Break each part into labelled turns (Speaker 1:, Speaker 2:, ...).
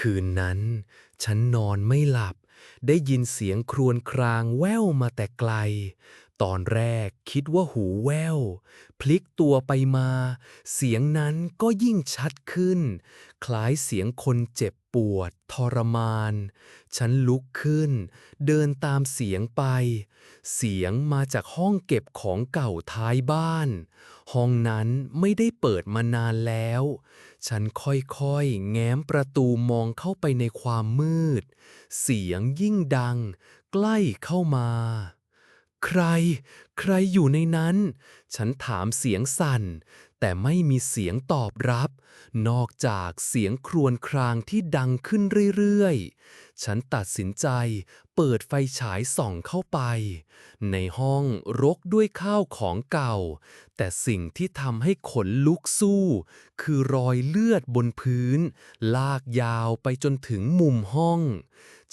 Speaker 1: คืนนั้น ฉันนอนไม่หลับ ได้ยินเสียงครวญครางแว่วมาแต่ไกล ตอนแรกคิดว่าหูแว่ว พลิกตัวไปมา เสียงนั้นก็ยิ่งชัดขึ้น คล้ายเสียงคนเจ็บปวด ทรมาน ฉันลุกขึ้น เดินตามเสียงไป เสียงมาจากห้องเก็บของเก่าท้ายบ้าน ห้องนั้นไม่ได้เปิดมานานแล้ว ฉันค่อยๆ แง้มประตูมองเข้าไปในความมืด เสียงยิ่งดัง ใกล้เข้ามา ใคร ใครอยู่ในนั้น ฉันถามเสียงสั่น แต่ไม่มีเสียงตอบรับ นอกจากเสียงครวญครางที่ดังขึ้นเรื่อยๆ ฉันตัดสินใจเปิดไฟฉายส่องเข้าไป ในห้องรกด้วยข้าวของเก่า แต่สิ่งที่ทำให้ขนลุกสู้ คือรอยเลือดบนพื้น ลากยาวไปจนถึงมุมห้อง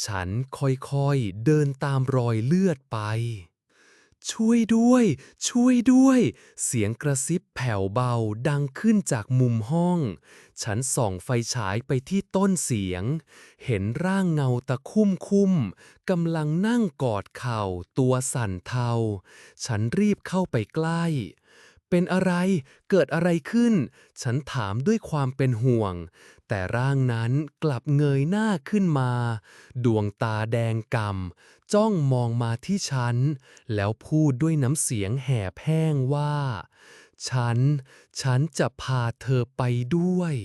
Speaker 1: ฉันค่อยๆเดินตามรอยเลือดไป ช่วยด้วย ช่วยด้วย เสียงกระซิบแผ่วเบาดังขึ้นจากมุมห้อง ฉันส่องไฟฉายไปที่ต้นเสียง เห็นร่างเงาตะคุ่มคุ่มกำลังนั่งกอดเข่าตัวสั่นเทา ฉันรีบเข้าไปใกล้ เป็นอะไร เกิดอะไรขึ้น ฉันถามด้วยความเป็นห่วง แต่ร่างนั้นกลับเงยหน้าขึ้นมา ดวงตาแดงก่ำจ้องมองมาที่ฉัน แล้วพูดด้วยน้ำเสียงแห่แห้งว่า ฉัน ฉันจะพาเธอไปด้วย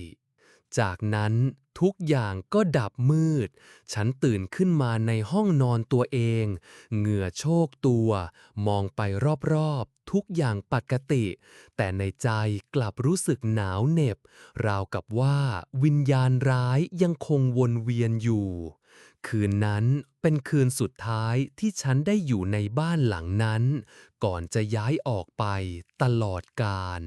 Speaker 1: จากนั้นทุกอย่างก็ดับมืด ฉันตื่นขึ้นมาในห้องนอนตัวเอง เหงื่อโชกตัว มองไปรอบๆ ทุกอย่างปกติ แต่ในใจกลับรู้สึกหนาวเหน็บ ราวกับว่าวิญญาณร้ายยังคงวนเวียนอยู่ คืนนั้นเป็นคืนสุดท้ายที่ฉันได้อยู่ในบ้านหลังนั้น ก่อนจะย้ายออกไปตลอดกาล